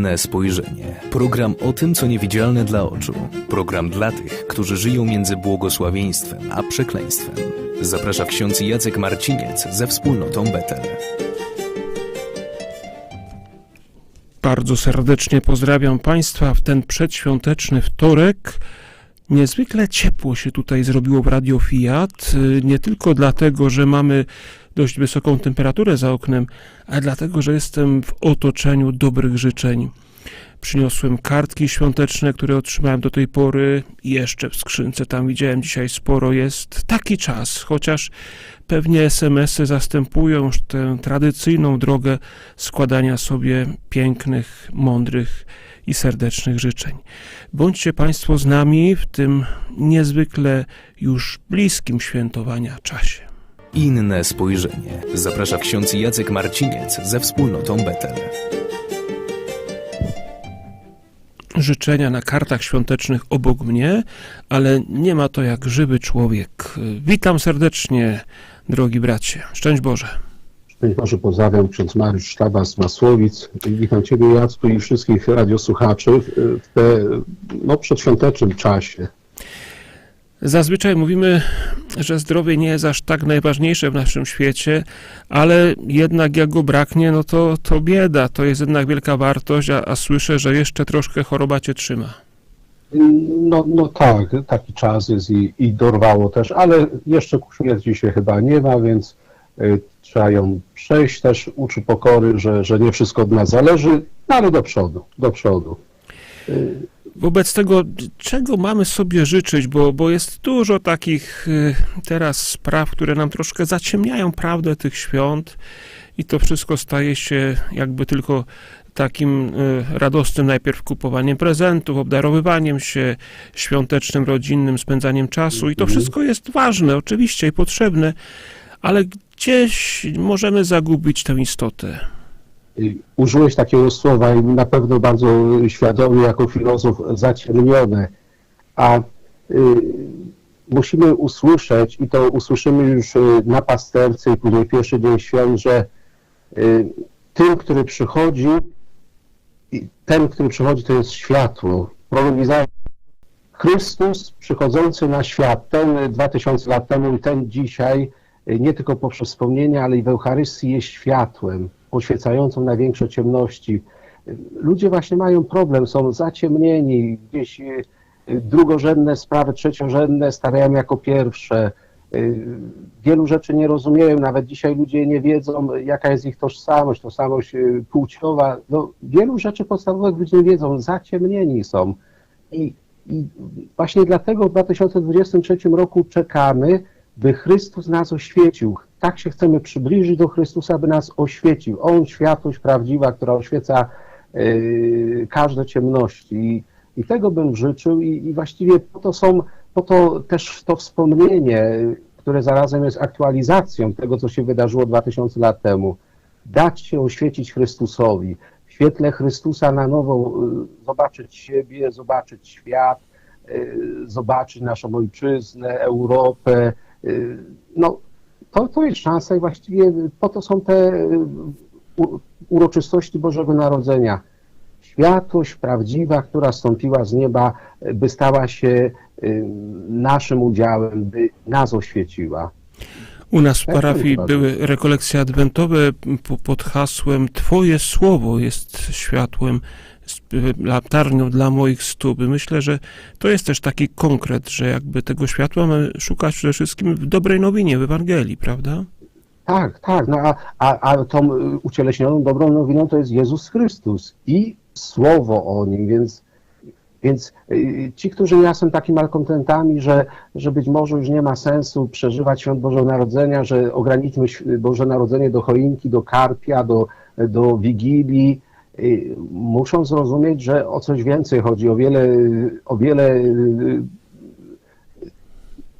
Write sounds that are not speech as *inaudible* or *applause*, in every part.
Inne spojrzenie. Program o tym, co niewidzialne dla oczu. Program dla tych, którzy żyją między błogosławieństwem a przekleństwem. Zaprasza ksiądz Jacek Marciniec ze wspólnotą Betel. Bardzo serdecznie pozdrawiam Państwa w ten przedświąteczny wtorek. Niezwykle ciepło się tutaj zrobiło w Radio Fiat. y, Nie tylko dlatego, że mamy dość wysoką temperaturę za oknem, ale dlatego, że jestem w otoczeniu dobrych życzeń. Przyniosłem kartki świąteczne, które otrzymałem do tej pory. Jeszcze w skrzynce tam widziałem dzisiaj sporo jest. Taki czas, chociaż pewnie SMS-y zastępują już tę tradycyjną drogę składania sobie pięknych, mądrych i serdecznych życzeń. Bądźcie Państwo z nami w tym niezwykle już bliskim świętowania czasie. Inne spojrzenie. Zaprasza ksiądz Jacek Marciniec ze wspólnotą Betel. Życzenia na kartach świątecznych obok mnie, ale nie ma to jak żywy człowiek. Witam serdecznie, drogi bracie. Szczęść Boże. Szczęść Boże, pozdrawiam ksiądz Mariusz Sztaba z Masłowic. Witam Ciebie Jacku i wszystkich radiosłuchaczy w te, no, przedświątecznym czasie. Zazwyczaj mówimy, że zdrowie nie jest aż tak najważniejsze w naszym świecie, ale jednak jak go braknie, no to, to bieda, to jest jednak wielka wartość, a, a słyszę, że jeszcze troszkę choroba cię trzyma. No, no tak, taki czas jest i, i dorwało też, ale jeszcze ku śmierci się chyba nie ma, więc y, trzeba ją przejść. Też uczy pokory, że, że nie wszystko od nas zależy, no, ale do przodu, do przodu. Y, Wobec tego, czego mamy sobie życzyć, bo, bo jest dużo takich y, teraz spraw, które nam troszkę zaciemniają prawdę tych świąt i to wszystko staje się jakby tylko takim y, radosnym najpierw kupowaniem prezentów, obdarowywaniem się, świątecznym, rodzinnym spędzaniem czasu i to Mhm. wszystko jest ważne oczywiście i potrzebne, ale gdzieś możemy zagubić tę istotę. Y, Użyłeś takiego słowa i na pewno bardzo świadomie jako filozof zaciemnione, a y, musimy usłyszeć i to usłyszymy już y, na pasterce i później pierwszy dzień świąt, że tym, który przychodzi, ten, który przychodzi, to jest światło. Chrystus przychodzący na świat, ten y, 2000 lat temu i ten dzisiaj, nie tylko poprzez wspomnienia, ale i w Eucharystii jest światłem, oświecającą największe ciemności. Ludzie właśnie mają problem, są zaciemnieni, gdzieś y, drugorzędne sprawy, trzeciorzędne stawiają jako pierwsze. Y, Wielu rzeczy nie rozumieją, nawet dzisiaj ludzie nie wiedzą, jaka jest ich tożsamość, tożsamość y, płciowa. No, wielu rzeczy podstawowych ludzie nie wiedzą, zaciemnieni są. I, I właśnie dlatego w 2023 roku czekamy, by Chrystus nas oświecił. Tak się chcemy przybliżyć do Chrystusa, by nas oświecił. On, światłość prawdziwa, która oświeca y, każde ciemności. I, I tego bym życzył i, i właściwie po to są, po to też to wspomnienie, które zarazem jest aktualizacją tego, co się wydarzyło 2000 lat temu. Dać się oświecić Chrystusowi. W świetle Chrystusa na nowo y, zobaczyć siebie, zobaczyć świat, y, zobaczyć naszą ojczyznę, Europę. No, to, to jest szansa i właściwie po to są te y, uroczystości Bożego Narodzenia. Światłość prawdziwa, która stąpiła z nieba, by stała się y, naszym udziałem, by nas oświeciła. U nas w Tak, parafii tak. były rekolekcje adwentowe po- pod hasłem Twoje słowo jest światłem, latarnią dla moich stóp. Myślę, że to jest też taki konkret, że jakby tego światła mamy szukać przede wszystkim w dobrej nowinie, w Ewangelii, prawda? Tak, tak, no a, a, a tą y, ucieleśnioną dobrą nowiną to jest Jezus Chrystus i słowo o Nim, więc, więc y, ci, którzy ja są takimi malkontentami, że, że być może już nie ma sensu przeżywać świąt Bożego Narodzenia, że ograniczmy Boże Narodzenie do choinki, do karpia, do, do Wigilii, muszą zrozumieć, że o coś więcej chodzi, o wiele, o wiele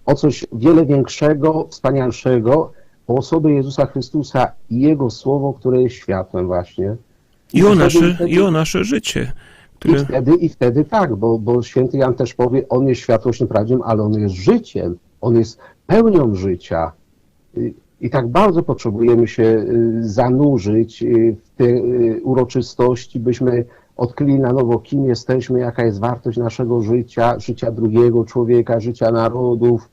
o coś wiele większego, wspanialszego, o osobę Jezusa Chrystusa i Jego Słowo, które jest światłem właśnie. I o nasze, wtedy- i o nasze życie, I które wtedy, I wtedy tak, bo, bo święty Jan też powie, on jest światłością prawdziwą, ale on jest życiem, on jest pełnią życia. I tak bardzo potrzebujemy się y, zanurzyć y, w te y, uroczystości, byśmy odkryli na nowo, kim jesteśmy, jaka jest wartość naszego życia, życia drugiego człowieka, życia narodów.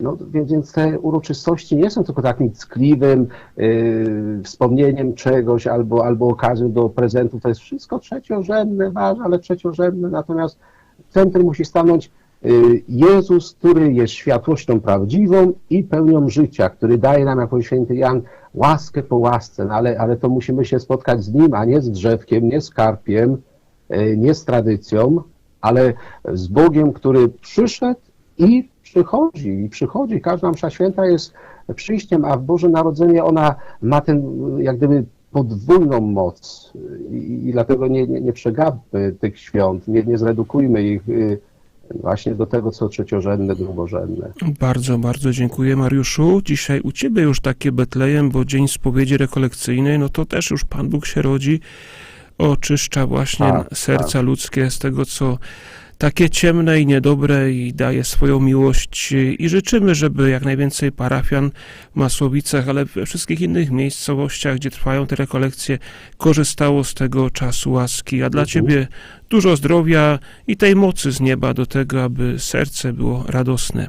No, więc, te uroczystości nie są tylko takim ckliwym y, wspomnieniem czegoś albo, albo okazją do prezentu. To jest wszystko trzeciorzędne, ważne, ale trzeciorzędne. Natomiast centrum musi stanąć Jezus, który jest światłością prawdziwą i pełnią życia, który daje nam, jak mówi święty Jan, łaskę po łasce, no ale, ale to musimy się spotkać z Nim, a nie z drzewkiem, nie z karpiem, y, nie z tradycją, ale z Bogiem, który przyszedł i przychodzi, i przychodzi. Każda msza święta jest przyjściem, a w Boże Narodzenie ona ma ten, jak gdyby, podwójną moc i, i dlatego nie, nie, nie przegapmy tych świąt, nie, nie zredukujmy ich y, właśnie do tego, co trzeciorzędne, drugorzędne. Bardzo, bardzo dziękuję Mariuszu. Dzisiaj u Ciebie już takie Betlejem, bo dzień spowiedzi rekolekcyjnej, no to też już Pan Bóg się rodzi, oczyszcza właśnie Tak, serca ludzkie z tego, co takie ciemne i niedobre i daje swoją miłość i życzymy, żeby jak najwięcej parafian w Masłowicach, ale we wszystkich innych miejscowościach, gdzie trwają te rekolekcje, korzystało z tego czasu łaski. A dla Mhm. Ciebie dużo zdrowia i tej mocy z nieba do tego, aby serce było radosne.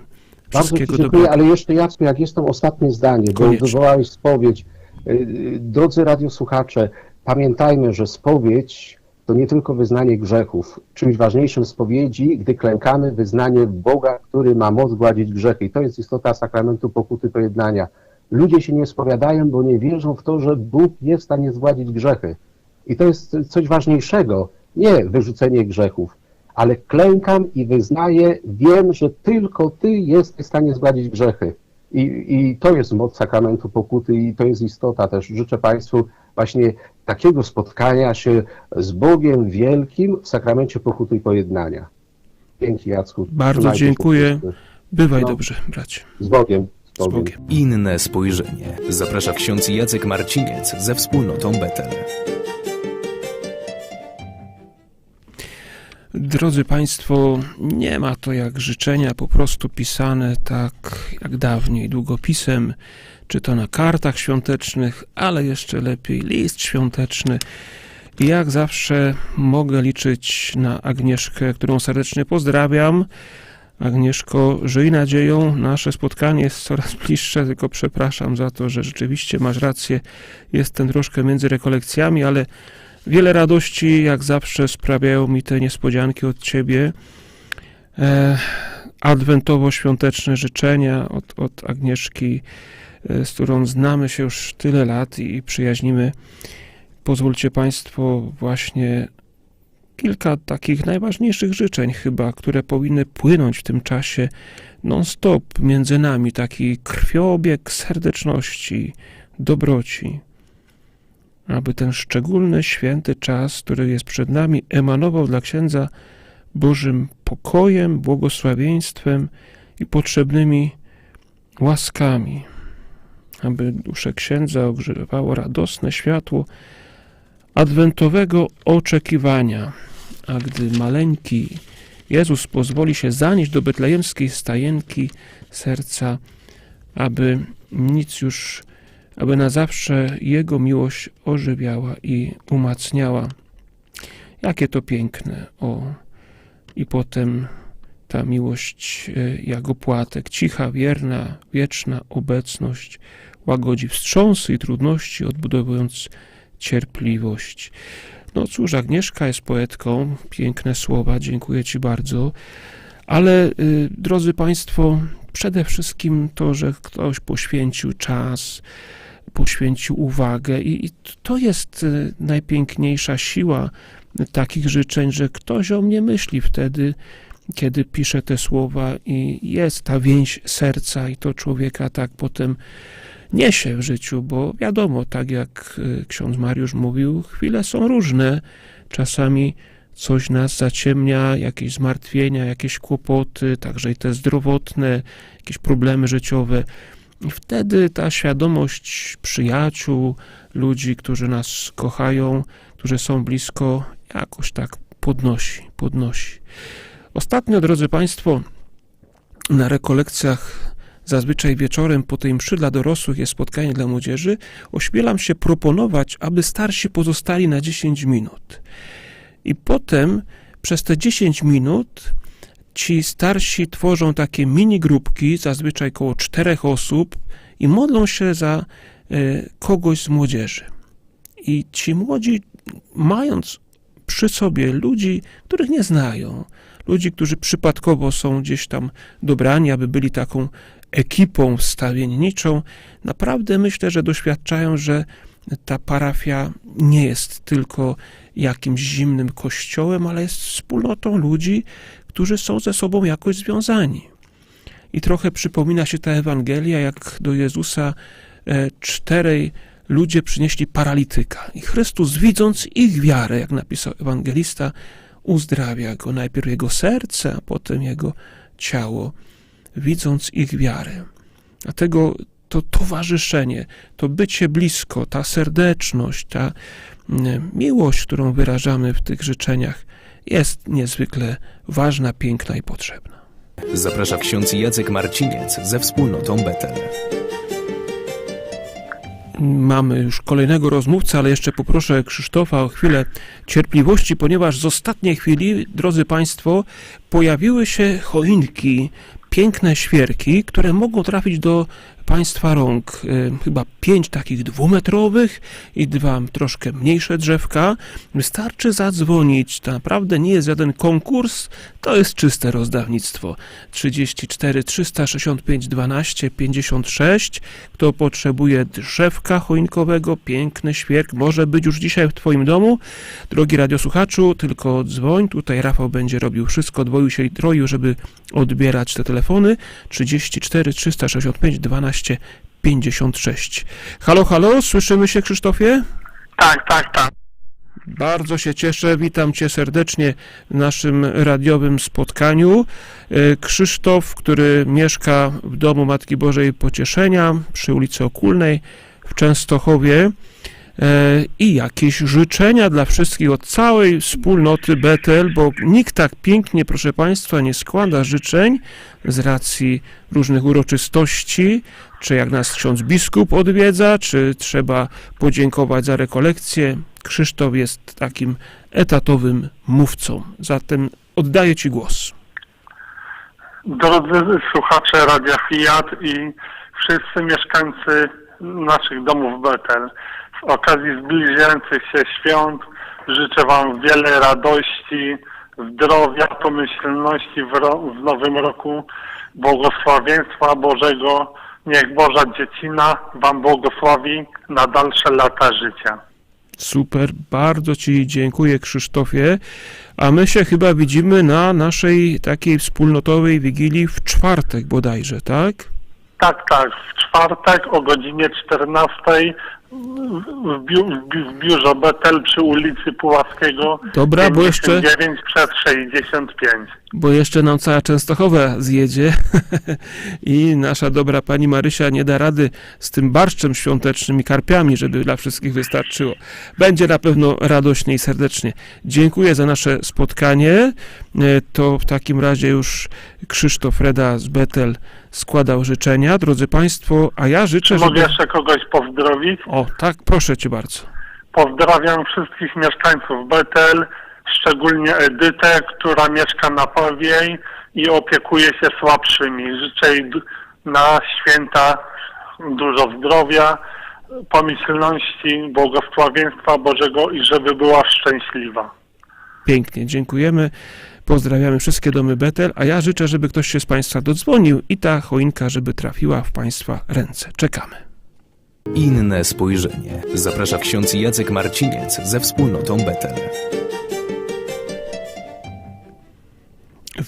Bardzo Wszystkiego dziękuję, dobrego. ale jeszcze Jacku, jak jest to ostatnie zdanie, bo Koniecznie. wywołałeś spowiedź. Y, y, Drodzy radiosłuchacze, pamiętajmy, że spowiedź to nie tylko wyznanie grzechów. Czymś ważniejszym spowiedzi, gdy klękamy, wyznanie Boga, który ma moc gładzić grzechy. I to jest istota sakramentu pokuty pojednania. Ludzie się nie spowiadają, bo nie wierzą w to, że Bóg jest w stanie zgładzić grzechy. I to jest coś ważniejszego, nie wyrzucenie grzechów, ale klękam i wyznaję, wiem, że tylko Ty jesteś w stanie zgładzić grzechy. I, I to jest moc sakramentu pokuty i to jest istota też. Życzę Państwu właśnie takiego spotkania się z Bogiem wielkim w sakramencie pokuty i pojednania. Dzięki Jacku. Bardzo się dziękuję. wszyscy. Bywaj No. dobrze, bracie. Z Bogiem. Z. Bogiem. Inne spojrzenie. Zaprasza ksiądz Jacek Marciniec ze wspólnotą Betel. Drodzy Państwo, nie ma to jak życzenia po prostu pisane tak jak dawniej długopisem, czy to na kartach świątecznych, ale jeszcze lepiej list świąteczny. I jak zawsze mogę liczyć na Agnieszkę, którą serdecznie pozdrawiam. Agnieszko, żyj nadzieją, nasze spotkanie jest coraz bliższe, tylko przepraszam za to, że rzeczywiście masz rację, jestem troszkę między rekolekcjami, ale Wiele radości, jak zawsze, sprawiają mi te niespodzianki od Ciebie. E, adwentowo-świąteczne życzenia od, od Agnieszki, z którą znamy się już tyle lat i przyjaźnimy. Pozwólcie Państwo właśnie kilka takich najważniejszych życzeń chyba, które powinny płynąć w tym czasie non-stop między nami, taki krwiobieg serdeczności, dobroci. Aby ten szczególny, święty czas, który jest przed nami, emanował dla księdza Bożym pokojem, błogosławieństwem i potrzebnymi łaskami, aby duszę księdza ogrzewało radosne światło adwentowego oczekiwania, a gdy maleńki Jezus pozwoli się zanieść do betlejemskiej stajenki serca, aby nic już aby na zawsze Jego miłość ożywiała i umacniała. Jakie to piękne, o! I potem ta miłość e, jak opłatek, cicha, wierna, wieczna obecność, łagodzi wstrząsy i trudności, odbudowując cierpliwość. No cóż, Agnieszka jest poetką, piękne słowa, dziękuję Ci bardzo, ale y, drodzy Państwo, przede wszystkim to, że ktoś poświęcił czas, poświęcił uwagę i, i to jest y, najpiękniejsza siła takich życzeń, że ktoś o mnie myśli wtedy, kiedy pisze te słowa i jest ta więź serca i to człowieka tak potem niesie w życiu, bo wiadomo, tak jak y, ksiądz Mariusz mówił, chwile są różne, czasami coś nas zaciemnia, jakieś zmartwienia, jakieś kłopoty, także i te zdrowotne, jakieś problemy życiowe. I wtedy ta świadomość przyjaciół, ludzi, którzy nas kochają, którzy są blisko, jakoś tak podnosi, podnosi. Ostatnio, drodzy Państwo, na rekolekcjach zazwyczaj wieczorem po tej mszy dla dorosłych jest spotkanie dla młodzieży, ośmielam się proponować, aby starsi pozostali na 10 minut. I potem przez te 10 minut ci starsi tworzą takie mini grupki, zazwyczaj około czterech osób i modlą się za e, kogoś z młodzieży. I ci młodzi, mając przy sobie ludzi, których nie znają, ludzi, którzy przypadkowo są gdzieś tam dobrani, aby byli taką ekipą wstawienniczą, naprawdę myślę, że doświadczają, że ta parafia nie jest tylko jakimś zimnym kościołem, ale jest wspólnotą ludzi, którzy są ze sobą jakoś związani. I trochę przypomina się ta Ewangelia, jak do Jezusa e, czterej ludzie przynieśli paralityka. I Chrystus, widząc ich wiarę, jak napisał ewangelista, uzdrawia go. Najpierw jego serce, a potem jego ciało, widząc ich wiarę. Dlatego to towarzyszenie, to bycie blisko, ta serdeczność, ta mm, miłość, którą wyrażamy w tych życzeniach, jest niezwykle ważna, piękna i potrzebna. Zaprasza ksiądz Jacek Marciniec ze wspólnotą Betel. Mamy już kolejnego rozmówcę, ale jeszcze poproszę Krzysztofa o chwilę cierpliwości, ponieważ z ostatniej chwili, drodzy Państwo, pojawiły się choinki, piękne świerki, które mogą trafić do Państwa rąk. Y, Chyba pięć takich dwumetrowych i dwa troszkę mniejsze drzewka. Wystarczy zadzwonić. To naprawdę nie jest żaden konkurs, to jest czyste rozdawnictwo. 34 365 12 56. Kto potrzebuje drzewka choinkowego, piękny świerk, może być już dzisiaj w Twoim domu. Drogi radiosłuchaczu, tylko dzwoń. Tutaj Rafał będzie robił wszystko, dwoił się i troił, żeby odbierać te telefony. 34 365 12 56. Halo, halo, słyszymy się Krzysztofie? Tak, tak, tak. Bardzo się cieszę, witam Cię serdecznie w naszym radiowym spotkaniu. E, Krzysztof, który mieszka w domu Matki Bożej Pocieszenia przy ulicy Okulnej w Częstochowie i jakieś życzenia dla wszystkich od całej wspólnoty Betel, bo nikt tak pięknie, proszę Państwa, nie składa życzeń z racji różnych uroczystości, czy jak nas ksiądz biskup odwiedza, czy trzeba podziękować za rekolekcję. Krzysztof jest takim etatowym mówcą. Zatem oddaję Ci głos. Drodzy słuchacze Radia Fiat i wszyscy mieszkańcy naszych domów Betel, z okazji zbliżających się świąt życzę Wam wiele radości, zdrowia, pomyślności w, ro- w nowym roku, błogosławieństwa Bożego. Niech Boża Dziecina Wam błogosławi na dalsze lata życia. Super, bardzo Ci dziękuję Krzysztofie. A my się chyba widzimy na naszej takiej wspólnotowej wigilii w czwartek bodajże, tak? Tak, tak. W czwartek o godzinie 14 w, biu, w, bi- w biurze Betel przy ulicy Puławskiego. Dobra, bo jeszcze- 9 przed 65. bo jeszcze nam cała Częstochowa zjedzie *laughs* i nasza dobra pani Marysia nie da rady z tym barszczem świątecznym i karpiami, żeby dla wszystkich wystarczyło. Będzie na pewno radośnie i serdecznie. Dziękuję za nasze spotkanie. E, To w takim razie już Krzysztof Reda z Betel składał życzenia. Drodzy Państwo, a ja życzę, Czy mogę żeby... jeszcze kogoś pozdrowić? O, tak, proszę Cię bardzo. Pozdrawiam wszystkich mieszkańców Betel, szczególnie Edytę, która mieszka na Pawiej i opiekuje się słabszymi. Życzę jej na święta dużo zdrowia, pomyślności, błogosławieństwa Bożego i żeby była szczęśliwa. Pięknie, dziękujemy. Pozdrawiamy wszystkie domy Betel, a ja życzę, żeby ktoś się z Państwa dodzwonił i ta choinka, żeby trafiła w Państwa ręce. Czekamy. Inne spojrzenie. Zaprasza ksiądz Jacek Marciniec ze wspólnotą Betel.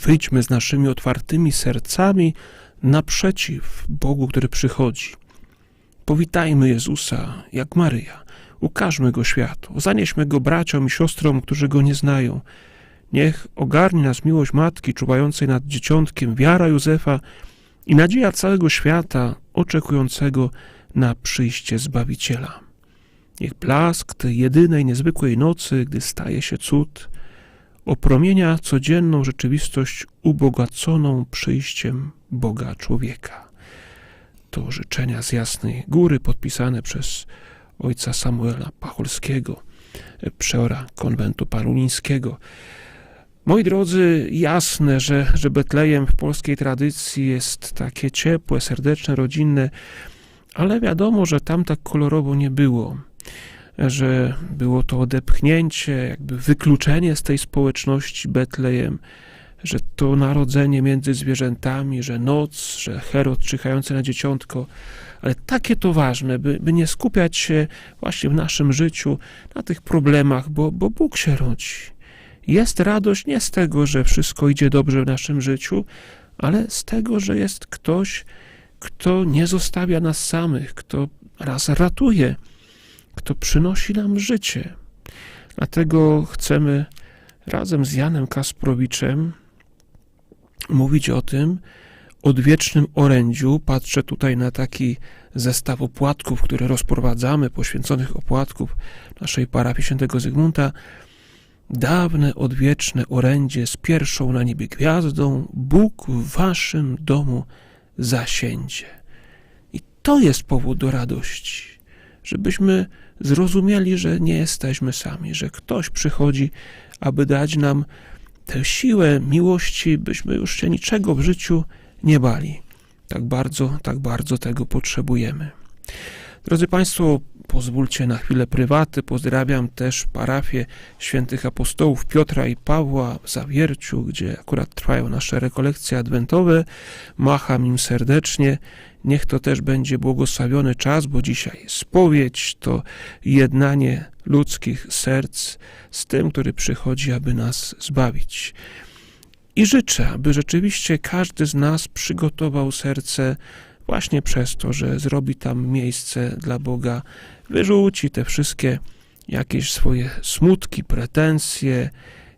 Wyjdźmy z naszymi otwartymi sercami naprzeciw Bogu, który przychodzi. Powitajmy Jezusa jak Maryja. Ukażmy Go światu. Zanieśmy Go braciom i siostrom, którzy Go nie znają. Niech ogarnie nas miłość Matki czuwającej nad dzieciątkiem, wiara Józefa i nadzieja całego świata oczekującego na przyjście Zbawiciela. Niech blask tej jedynej, niezwykłej nocy, gdy staje się cud, opromienia codzienną rzeczywistość ubogaconą przyjściem Boga człowieka. To życzenia z Jasnej Góry podpisane przez ojca Samuela Pacholskiego, przeora konwentu palulińskiego. Moi drodzy, jasne, że, że Betlejem w polskiej tradycji jest takie ciepłe, serdeczne, rodzinne, ale wiadomo, że tam tak kolorowo nie było, że było to odepchnięcie, jakby wykluczenie z tej społeczności Betlejem, że to narodzenie między zwierzętami, że noc, że Herod czyhający na dzieciątko, ale takie to ważne, by, by nie skupiać się właśnie w naszym życiu na tych problemach, bo, bo Bóg się rodzi. Jest radość nie z tego, że wszystko idzie dobrze w naszym życiu, ale z tego, że jest ktoś, kto nie zostawia nas samych, kto raz ratuje, kto przynosi nam życie. Dlatego chcemy razem z Janem Kasprowiczem mówić o tym odwiecznym orędziu. Patrzę tutaj na taki zestaw opłatków, które rozprowadzamy, poświęconych opłatków naszej parafii świętego Zygmunta. Dawne, odwieczne orędzie z pierwszą na niebie gwiazdą, Bóg w waszym domu zasiędzie. I to jest powód do radości, żebyśmy zrozumieli, że nie jesteśmy sami, że ktoś przychodzi, aby dać nam tę siłę miłości, byśmy już się niczego w życiu nie bali. Tak bardzo, tak bardzo tego potrzebujemy. Drodzy Państwo, pozwólcie na chwilę prywaty. Pozdrawiam też parafię świętych apostołów Piotra i Pawła w Zawierciu, gdzie akurat trwają nasze rekolekcje adwentowe. Macham im serdecznie. Niech to też będzie błogosławiony czas, bo dzisiaj spowiedź to jednanie ludzkich serc z tym, który przychodzi, aby nas zbawić. I życzę, aby rzeczywiście każdy z nas przygotował serce właśnie przez to, że zrobi tam miejsce dla Boga, wyrzuci te wszystkie jakieś swoje smutki, pretensje,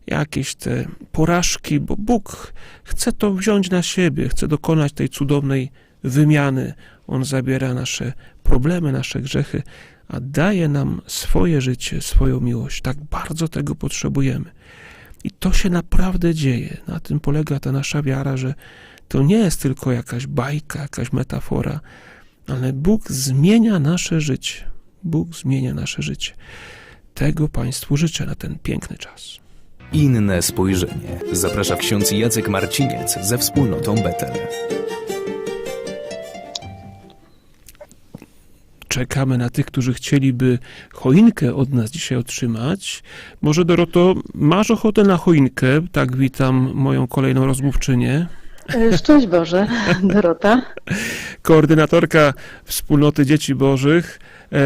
jakieś te porażki, bo Bóg chce to wziąć na siebie, chce dokonać tej cudownej wymiany. On zabiera nasze problemy, nasze grzechy, a daje nam swoje życie, swoją miłość. Tak bardzo tego potrzebujemy. I to się naprawdę dzieje. Na tym polega ta nasza wiara, że to nie jest tylko jakaś bajka, jakaś metafora, ale Bóg zmienia nasze życie. Bóg zmienia nasze życie. Tego Państwu życzę na ten piękny czas. Inne spojrzenie. Zaprasza ksiądz Jacek Marciniec ze wspólnotą Betel. czekamy na tych, którzy chcieliby choinkę od nas dzisiaj otrzymać. Może Doroto, masz ochotę na choinkę? Tak witam moją kolejną rozmówczynię. E, Szczęść Boże, *laughs* Dorota. Koordynatorka Wspólnoty Dzieci Bożych. E,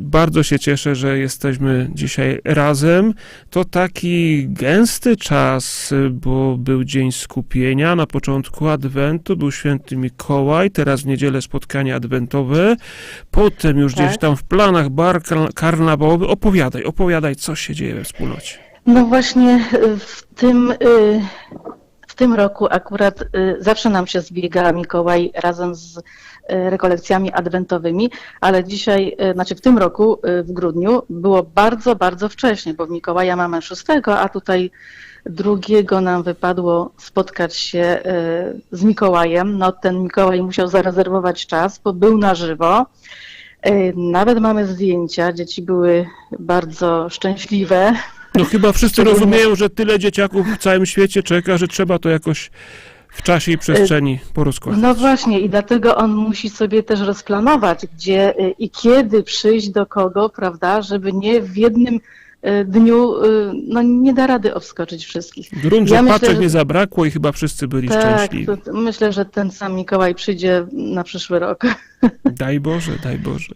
Bardzo się cieszę, że jesteśmy dzisiaj razem. To taki gęsty czas, bo był Dzień Skupienia, na początku Adwentu był Święty Mikołaj, teraz w niedzielę spotkanie adwentowe, potem już Tak. gdzieś tam w planach bar kar- karnawałowy. Opowiadaj, opowiadaj, co się dzieje we wspólnocie. No właśnie w tym, y, w tym roku akurat y, zawsze nam się zbiega Mikołaj razem z y, rekolekcjami adwentowymi, ale dzisiaj, y, znaczy w tym roku w grudniu było bardzo, bardzo wcześnie, bo w Mikołaja mamy 6, a tutaj drugiego nam wypadło spotkać się z Mikołajem. No ten Mikołaj musiał zarezerwować czas, bo był na żywo. Nawet mamy zdjęcia, dzieci były bardzo szczęśliwe, No chyba wszyscy rozumieją, że tyle dzieciaków w całym świecie czeka, że trzeba to jakoś w czasie i przestrzeni porozkładać. No właśnie i dlatego on musi sobie też rozplanować, gdzie y, i kiedy przyjść do kogo, prawda, żeby nie w jednym y, dniu, y, no nie da rady obskoczyć wszystkich. Grunt, że Ja myślę, paczek że- nie zabrakło i chyba wszyscy byli Tak, szczęśliwi. to myślę, że ten sam Mikołaj przyjdzie na przyszły rok. Daj Boże, daj Boże.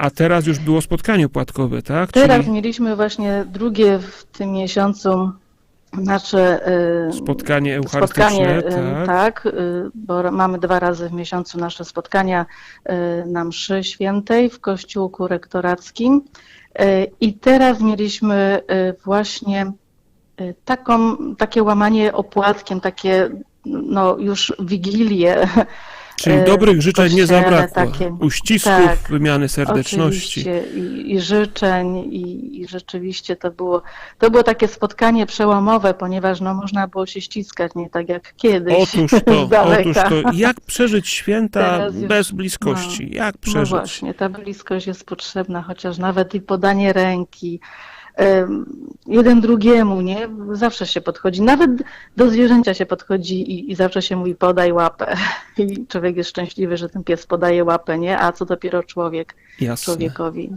A teraz już było spotkanie opłatkowe, tak? Teraz Czyli mieliśmy właśnie drugie w tym miesiącu nasze y, spotkanie eucharystyczne, spotkanie, y, tak? tak, y, bo mamy dwa razy w miesiącu nasze spotkania na mszy świętej w kościółku rektorackim. I teraz mieliśmy właśnie taką, takie łamanie opłatkiem, takie no już wigilię *laughs* Czyli e, dobrych życzeń nie zabrakło. takie- Uścisków, tak, wymiany serdeczności. I, i życzeń i, i rzeczywiście to było, to było takie spotkanie przełomowe, ponieważ no, można było się ściskać, nie tak jak kiedyś Otóż *laughs* to, otóż to. Jak przeżyć święta już- bez bliskości? Jak No przeżyć? właśnie, ta bliskość jest potrzebna, chociaż nawet i podanie ręki, jeden drugiemu, nie? Zawsze się podchodzi, nawet do zwierzęcia się podchodzi i, i zawsze się mówi podaj łapę. *laughs* I człowiek jest szczęśliwy, że ten pies podaje łapę, nie? A co dopiero człowiek Jasne. człowiekowi.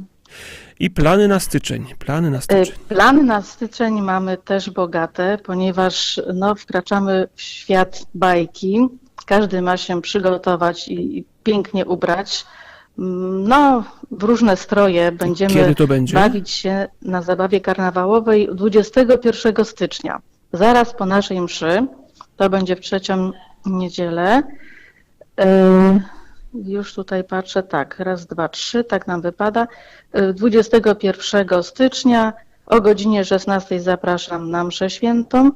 I plany na styczeń. Plany na E, styczeń. Plany na styczeń mamy też bogate, ponieważ no, wkraczamy w świat bajki. Każdy ma się przygotować i, i pięknie ubrać. Mm, No, w różne stroje będziemy będzie? bawić się na zabawie karnawałowej 21 stycznia. Zaraz po naszej mszy, to będzie w trzecią niedzielę. E, Już tutaj patrzę, tak, raz, dwa, trzy, tak nam wypada. E, 21 stycznia o godzinie 16 zapraszam na mszę świętą e,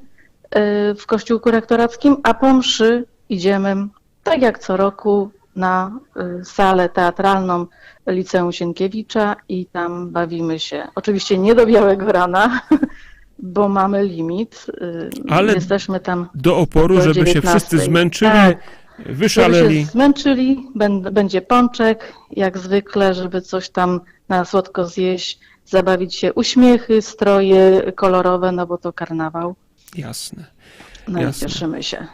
w Kościółku Rektorackim, a po mszy idziemy, tak jak co roku, na e, salę teatralną Liceum Sienkiewicza i tam bawimy się. Oczywiście nie do białego rana, *laughs* bo mamy limit. e, Ale Jesteśmy tam Do oporu, do żeby się 19. wszyscy zmęczyli, Tak. Żeby wyszaleli. się zmęczyli, będ- będzie pączek, jak zwykle, żeby coś tam na słodko zjeść, zabawić się, uśmiechy, stroje kolorowe, no bo to karnawał. Jasne. No Jasne. i cieszymy się.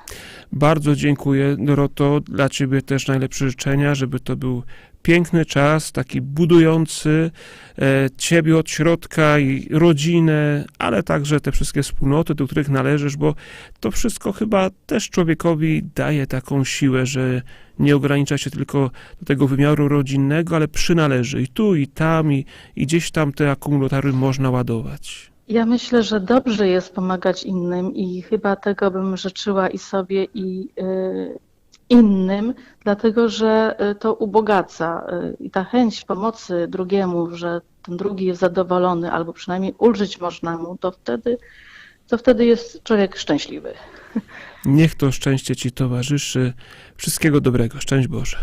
Bardzo dziękuję, Doroto. Dla Ciebie też najlepsze życzenia, żeby to był piękny czas, taki budujący e, Ciebie od środka i rodzinę, ale także te wszystkie wspólnoty, do których należysz, bo to wszystko chyba też człowiekowi daje taką siłę, że nie ogranicza się tylko do tego wymiaru rodzinnego, ale przynależy i tu, i tam, i, i gdzieś tam te akumulatory można ładować. Ja myślę, że dobrze jest pomagać innym i chyba tego bym życzyła i sobie, i y, innym, dlatego że y, to ubogaca y, i ta chęć pomocy drugiemu, że ten drugi jest zadowolony albo przynajmniej ulżyć można mu, to wtedy, to wtedy jest człowiek szczęśliwy. *laughs* Niech to szczęście Ci towarzyszy. Wszystkiego dobrego. Szczęść Boże.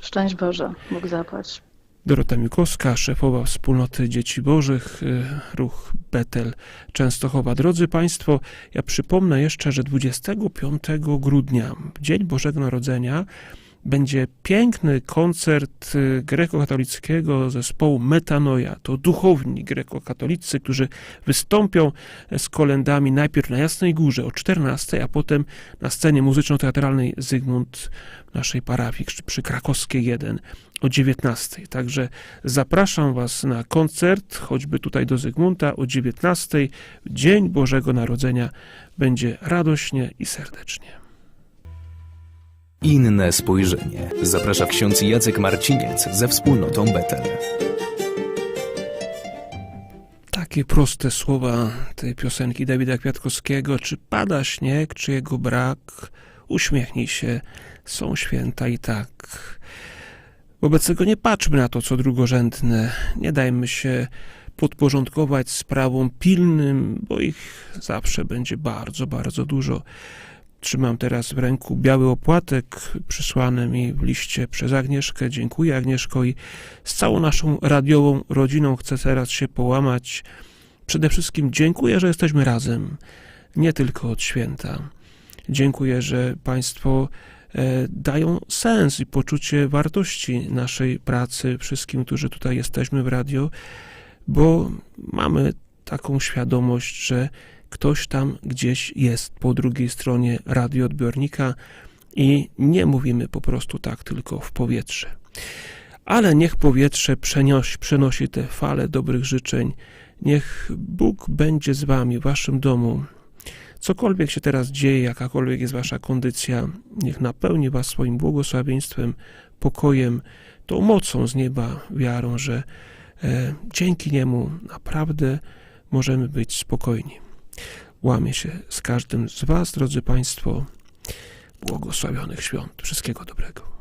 Szczęść Boże, Bóg zapłać. Dorota Miłkowska, szefowa wspólnoty Dzieci Bożych, y, ruch Betel Częstochowa. Drodzy Państwo, ja przypomnę jeszcze, że 25 grudnia, Dzień Bożego Narodzenia, będzie piękny koncert y, grekokatolickiego zespołu Metanoja. To duchowni grekokatolicy, którzy wystąpią z kolendami najpierw na Jasnej Górze o 14, a potem na scenie muzyczno-teatralnej Zygmunt w naszej parafii przy Krakowskiej 1 o 19. Także zapraszam Was na koncert, choćby tutaj do Zygmunta o 19. Dzień Bożego Narodzenia będzie radośnie i serdecznie. Inne spojrzenie. Zaprasza ksiądz Jacek Marciniec ze wspólnotą Betel. Takie proste słowa tej piosenki Dawida Kwiatkowskiego. Czy pada śnieg, czy jego brak? Uśmiechnij się, są święta i tak. Wobec tego nie patrzmy na to, co drugorzędne. Nie dajmy się podporządkować sprawom pilnym, bo ich zawsze będzie bardzo, bardzo dużo. Trzymam teraz w ręku biały opłatek przysłany mi w liście przez Agnieszkę. Dziękuję Agnieszko i z całą naszą radiową rodziną chcę teraz się połamać. Przede wszystkim dziękuję, że jesteśmy razem, nie tylko od święta. Dziękuję, że Państwo dają sens i poczucie wartości naszej pracy wszystkim, którzy tutaj jesteśmy w radio, bo mamy taką świadomość, że ktoś tam gdzieś jest po drugiej stronie radioodbiornika i nie mówimy po prostu tak tylko w powietrze. Ale niech powietrze przenosi, przenosi te fale dobrych życzeń. Niech Bóg będzie z wami w waszym domu. Cokolwiek się teraz dzieje, jakakolwiek jest wasza kondycja, niech napełni was swoim błogosławieństwem, pokojem, tą mocą z nieba, wiarą, że e, dzięki niemu naprawdę możemy być spokojni. Łamie się z każdym z was, drodzy Państwo, błogosławionych świąt. Wszystkiego dobrego.